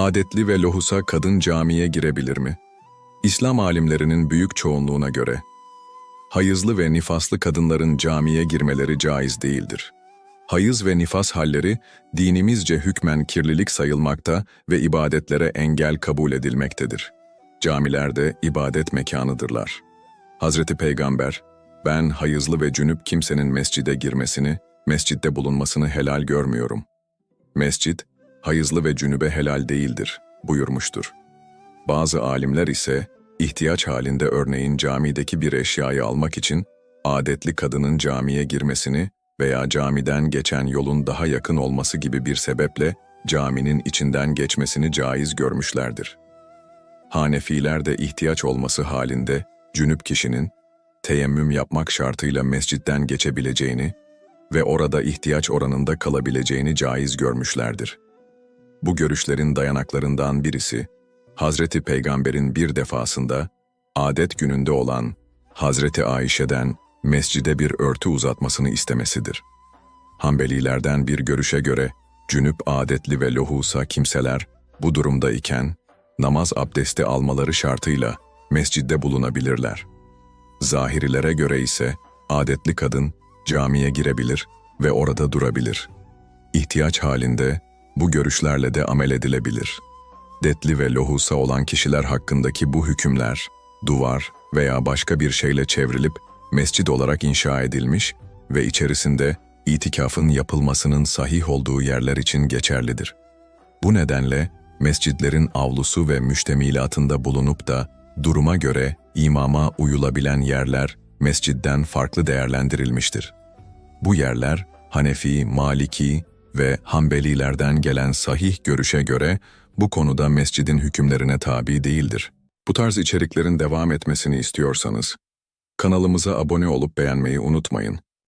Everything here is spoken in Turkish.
Adetli ve lohusa kadın camiye girebilir mi? İslam alimlerinin büyük çoğunluğuna göre, hayızlı ve nifaslı kadınların camiye girmeleri caiz değildir. Hayız ve nifas halleri dinimizce hükmen kirlilik sayılmakta ve ibadetlere engel kabul edilmektedir. Camiler de ibadet mekanıdırlar. Hazreti Peygamber, ben hayızlı ve cünüp kimsenin mescide girmesini, mescitte bulunmasını helal görmüyorum. Mescid, hayızlı ve cünübe helal değildir, buyurmuştur. Bazı alimler ise, ihtiyaç halinde örneğin camideki bir eşyayı almak için, adetli kadının camiye girmesini veya camiden geçen yolun daha yakın olması gibi bir sebeple caminin içinden geçmesini caiz görmüşlerdir. Hanefiler de ihtiyaç olması halinde cünüp kişinin teyemmüm yapmak şartıyla mescitten geçebileceğini ve orada ihtiyaç oranında kalabileceğini caiz görmüşlerdir. Bu görüşlerin dayanaklarından birisi, Hazreti Peygamber'in bir defasında adet gününde olan Hazreti Ayşe'den mescide bir örtü uzatmasını istemesidir. Hanbelilerden bir görüşe göre cünüp adetli ve lohusa kimseler bu durumda iken namaz abdesti almaları şartıyla mescidde bulunabilirler. Zahirilere göre ise adetli kadın camiye girebilir ve orada durabilir. İhtiyaç halinde bu görüşlerle de amel edilebilir. Detli ve lohusa olan kişiler hakkındaki bu hükümler, duvar veya başka bir şeyle çevrilip mescid olarak inşa edilmiş ve içerisinde itikafın yapılmasının sahih olduğu yerler için geçerlidir. Bu nedenle mescidlerin avlusu ve müştemilatında bulunup da duruma göre imama uyulabilen yerler mescidden farklı değerlendirilmiştir. Bu yerler Hanefi, Maliki ve Hanbelilerden gelen sahih görüşe göre bu konuda mescidin hükümlerine tabi değildir. Bu tarz içeriklerin devam etmesini istiyorsanız kanalımıza abone olup beğenmeyi unutmayın.